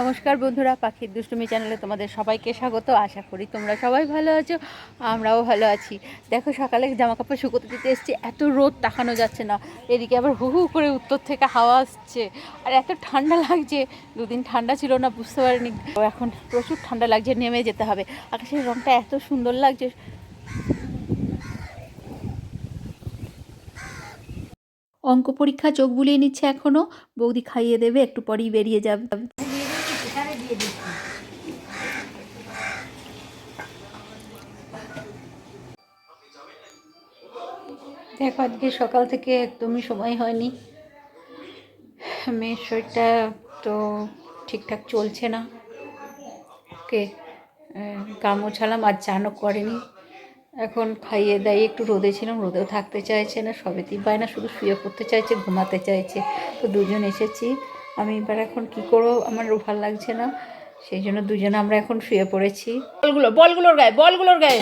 নমস্কার বন্ধুরা, পাখির দুষ্টুমি চ্যানেলে তোমাদের সবাইকে স্বাগত। আশা করি তোমরা সবাই ভালো আছো, আমরাও ভালো আছি। দেখো, সকালে জামা কাপড় শুকোতে দিতে এসছি, এত রোদ তাকানো যাচ্ছে না। এদিকে আবার হু হু করে উত্তর থেকে হাওয়া আসছে। আর এত ঠান্ডা লাগছে, দুদিন ঠান্ডা ছিল না, বুঝতে পারিনি। এখন প্রচুর ঠান্ডা লাগছে, নেমে যেতে হবে। আকাশের রঙটা এত সুন্দর লাগছে। অঙ্ক পরীক্ষা চোখ বুলিয়ে নিচ্ছে এখনও বৌদি খাইয়ে দেবে, একটু পরেই বেরিয়ে যাবে। দেখো, আজকে সকাল থেকে একদমই সময় হয়নি। মেয়ের শরীরটা তো ঠিকঠাক চলছে না। ওকে গা মোছালাম, আর চানও করেনি। এখন খাইয়ে দাইয়ে একটু রোদে ছিলাম, রোদেও থাকতে চাইছে না, সবেতেই পায় না, শুধু শুয়ে পড়তে চাইছে, ঘুমাতে চাইছে। তো দুজন এসেছি। আমি এবার এখন কি করব? আমার ভালো লাগছে না। সেই জন্য দুজনে আমরা এখন শুয়ে পড়েছি। বলগুলো, বলগুলোর গায়ে বলগুলোর গায়ে।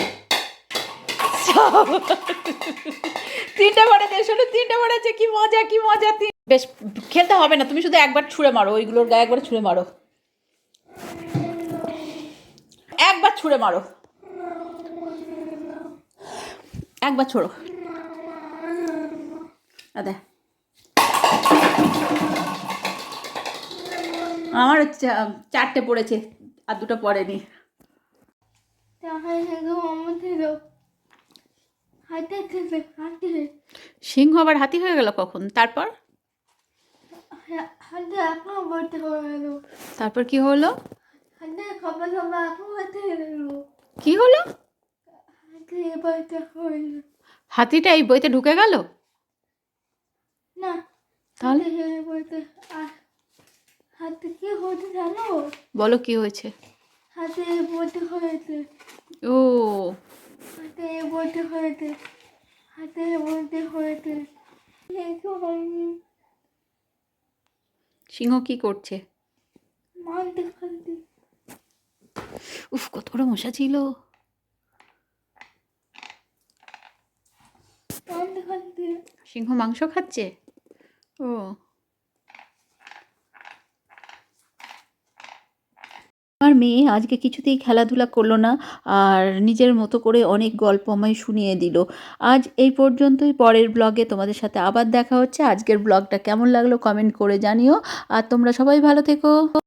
তিনটা পড়েছে শোনো তিনটা পড়েছে কি মজা কি মজা, তিন বেশ, খেলতে হবে না, তুমি শুধু একবার ছুঁড়ে মারো, ওইগুলোর গায়ে একবার ছুঁড়ে মারো। একবার ছুঁড়ে মারো। একবার ছোড়ো। আদে আমার চা- চারটে পড়েছে আর দুটো পড়েনি। সিংহ আবার হাতি হয়ে গেল কখন? তারপর? হয়ে গেল তারপর কি হলো? কি হলো? হাতিটা এই বইতে ঢুকে গেল? না তাহলে? হাতে বলতে আর হাতে কি হতে জানো বলো কি হয়েছে? হাতে বলতে হয়েছে। ও। হাতে বলতে হয়েছে। হাতে বলতে হয়েছে। সিংহ কি করছে? উফ কত বড় মশা ছিল। সিংহ মাংস খাচ্ছে? ও। আমার মেয়ে আজকে কিছুতেই খেলাধুলা করল না আর নিজের মতো করে অনেক গল্প আমায় শুনিয়ে দিল। আজ এই পর্যন্তই, পরের ব্লগে তোমাদের সাথে আবার দেখা হচ্ছে। আজকের ব্লগটা কেমন লাগল কমেন্ট করে জানিও। আর তোমরা সবাই ভালো থেকো।